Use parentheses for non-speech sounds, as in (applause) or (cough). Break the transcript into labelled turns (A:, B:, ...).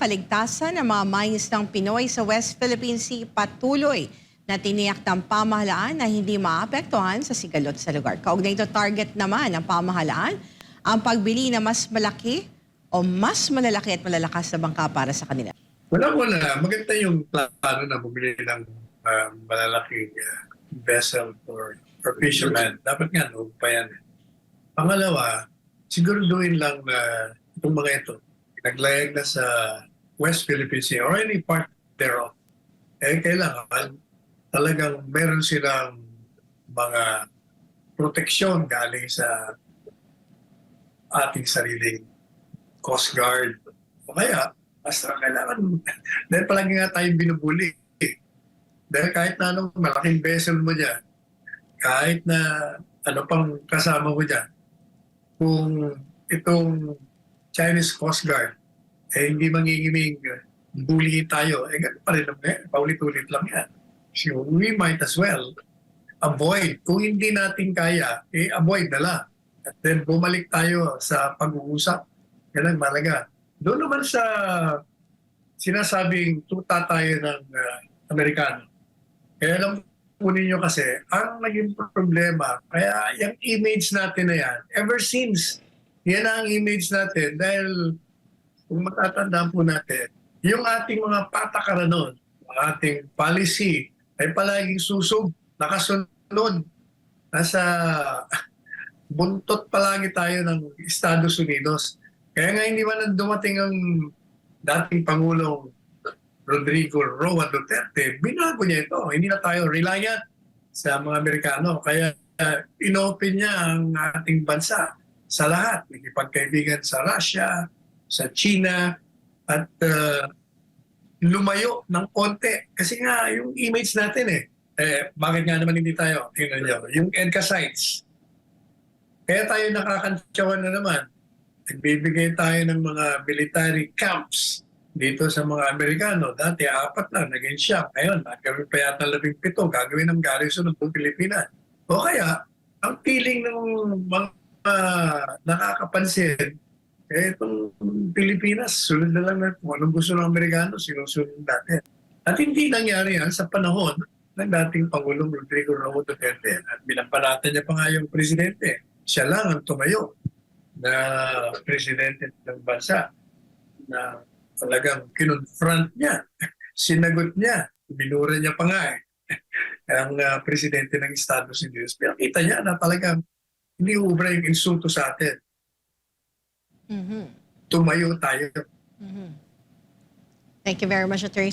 A: kaligtasan ng mga mangingisdang Pinoy sa West Philippine Sea patuloy na tiniyak ng pamahalaan na hindi maapektuhan sa sigalot sa lugar. Kaugnay ito target naman ng pamahalaan ang pagbili na mas malaki o mas malalaki at malalakas na bangka para sa kanila.
B: Wala wala. Maganda yung plano na bumili ng uh, malalaking uh, vessel for, for fishermen. Dapat nga, no, pa yan. Pangalawa, siguraduhin lang na itong mga ito, naglayag na sa West Philippine Sea or any part thereof. Eh, kailangan talagang meron silang mga proteksyon galing sa ating sariling Coast Guard. O kaya, basta kailangan, (laughs) dahil palagi nga tayong binubuli. Dahil kahit na anong malaking vessel mo dyan, kahit na ano pang kasama mo dyan, kung itong Chinese Coast Guard, eh hindi mangingiming bulihin tayo, eh ganun pa rin yan. Paulit-ulit lang yan. So we might as well avoid. Kung hindi natin kaya, eh avoid na lang. At then bumalik tayo sa pag-uusap. Yan ang malaga. Doon naman sa sinasabing tuta tayo ng uh, Amerikano. Kaya alam po ninyo kasi, ang naging problema, kaya yung image natin na yan, ever since, yan ang image natin dahil kung matatandaan po natin, yung ating mga patakaran ang ating policy, ay palaging susog, nakasunod. Nasa (laughs) buntot palagi tayo ng Estados Unidos. Kaya nga hindi man dumating ang dating Pangulong Rodrigo Roa Duterte, binago niya ito. Hindi na tayo reliant sa mga Amerikano. Kaya uh, inopen niya ang ating bansa sa lahat. Nagipagkaibigan sa Russia, sa China, at uh, lumayo ng konti. Kasi nga, yung image natin eh, eh bakit nga naman hindi tayo? Tingnan niyo, yung EDCA sites. Kaya tayo nakakantsawan na naman. Nagbibigay tayo ng mga military camps dito sa mga Amerikano. Dati apat na, naging siyam. Ngayon, gagawin pa yata labing pito, gagawin ng garrison ng Pilipinas. O kaya, ang feeling ng mga nakakapansin, eh, itong Pilipinas, sunod na lang na kung anong gusto ng Amerikano, sinusunod natin. At hindi nangyari yan sa panahon ng dating Pangulong Rodrigo Romo Duterte. At binapanatan niya pa nga yung presidente. Siya lang ang tumayo na presidente ng bansa na talagang kinonfront niya, (laughs) sinagot niya, binura niya pa nga eh, (laughs) ang uh, presidente ng Estados Unidos. Pero kita niya na talagang hindi ubra yung insulto sa atin.
A: Mhm.
B: Tumayo tayo.
A: Mhm. Thank you very much, Attorney